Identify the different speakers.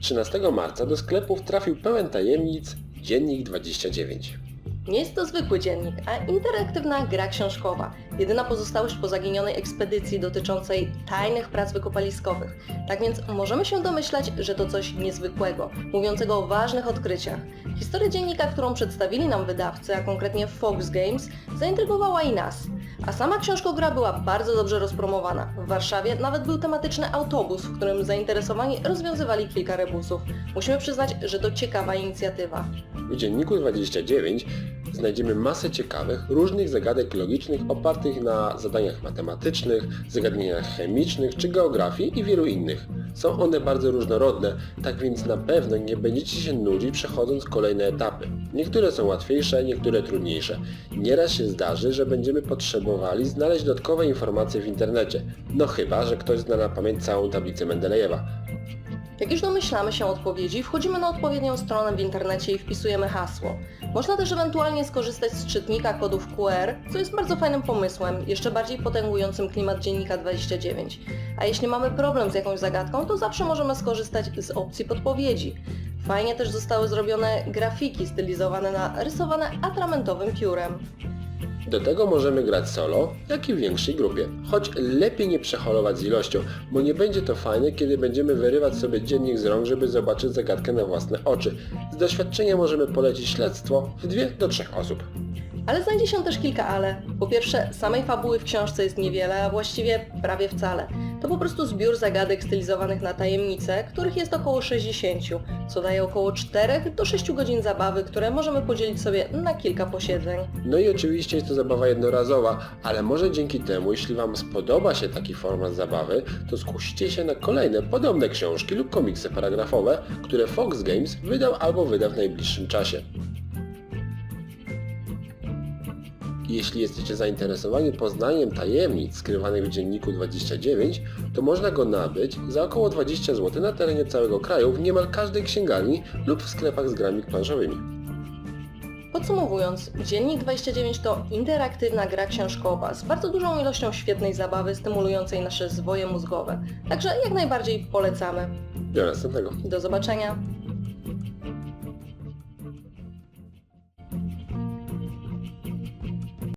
Speaker 1: 13 marca do sklepów trafił pełen tajemnic Dziennik 29.
Speaker 2: Nie jest to zwykły dziennik, a interaktywna gra książkowa. Jedyna pozostałość po zaginionej ekspedycji dotyczącej tajnych prac wykopaliskowych. Tak więc możemy się domyślać, że to coś niezwykłego, mówiącego o ważnych odkryciach. Historia dziennika, którą przedstawili nam wydawcy, a konkretnie Fox Games, zaintrygowała i nas. A sama książkogra była bardzo dobrze rozpromowana. W Warszawie nawet był tematyczny autobus, w którym zainteresowani rozwiązywali kilka rebusów. Musimy przyznać, że to ciekawa inicjatywa.
Speaker 1: W Dzienniku 29 znajdziemy masę ciekawych, różnych zagadek logicznych opartych na zadaniach matematycznych, zagadnieniach chemicznych czy geografii i wielu innych. Są one bardzo różnorodne, tak więc na pewno nie będziecie się nudzić przechodząc kolejne etapy. Niektóre są łatwiejsze, niektóre trudniejsze. Nieraz się zdarzy, że będziemy potrzebowali znaleźć dodatkowe informacje w internecie. No chyba, że ktoś zna na pamięć całą tablicę Mendelejewa.
Speaker 2: Jak już domyślamy się odpowiedzi, wchodzimy na odpowiednią stronę w internecie i wpisujemy hasło. Można też ewentualnie skorzystać z czytnika kodów QR, co jest bardzo fajnym pomysłem, jeszcze bardziej potęgującym klimat dziennika 29. A jeśli mamy problem z jakąś zagadką, to zawsze możemy skorzystać z opcji podpowiedzi. Fajnie też zostały zrobione grafiki stylizowane na rysowane atramentowym piórem.
Speaker 1: Do tego możemy grać solo, jak i w większej grupie. Choć lepiej nie przeholować z ilością, bo nie będzie to fajne, kiedy będziemy wyrywać sobie dziennik z rąk, żeby zobaczyć zagadkę na własne oczy. Z doświadczenia możemy polecić śledztwo w dwie do trzech osób.
Speaker 2: Ale znajdzie się też kilka ale. Po pierwsze, samej fabuły w książce jest niewiele, a właściwie prawie wcale. To po prostu zbiór zagadek stylizowanych na tajemnice, których jest około 60, co daje około 4 do 6 godzin zabawy, które możemy podzielić sobie na kilka posiedzeń.
Speaker 1: No i oczywiście jest to zabawa jednorazowa, ale może dzięki temu, jeśli Wam spodoba się taki format zabawy, to skusicie się na kolejne podobne książki lub komiksy paragrafowe, które Fox Games wydał albo wyda w najbliższym czasie. Jeśli jesteście zainteresowani poznaniem tajemnic skrywanych w dzienniku 29, to można go nabyć za około 20 zł na terenie całego kraju w niemal każdej księgarni lub w sklepach z grami planszowymi.
Speaker 2: Podsumowując, Dziennik 29 to interaktywna gra książkowa z bardzo dużą ilością świetnej zabawy stymulującej nasze zwoje mózgowe. Także jak najbardziej polecamy.
Speaker 1: Do następnego.
Speaker 2: Do zobaczenia!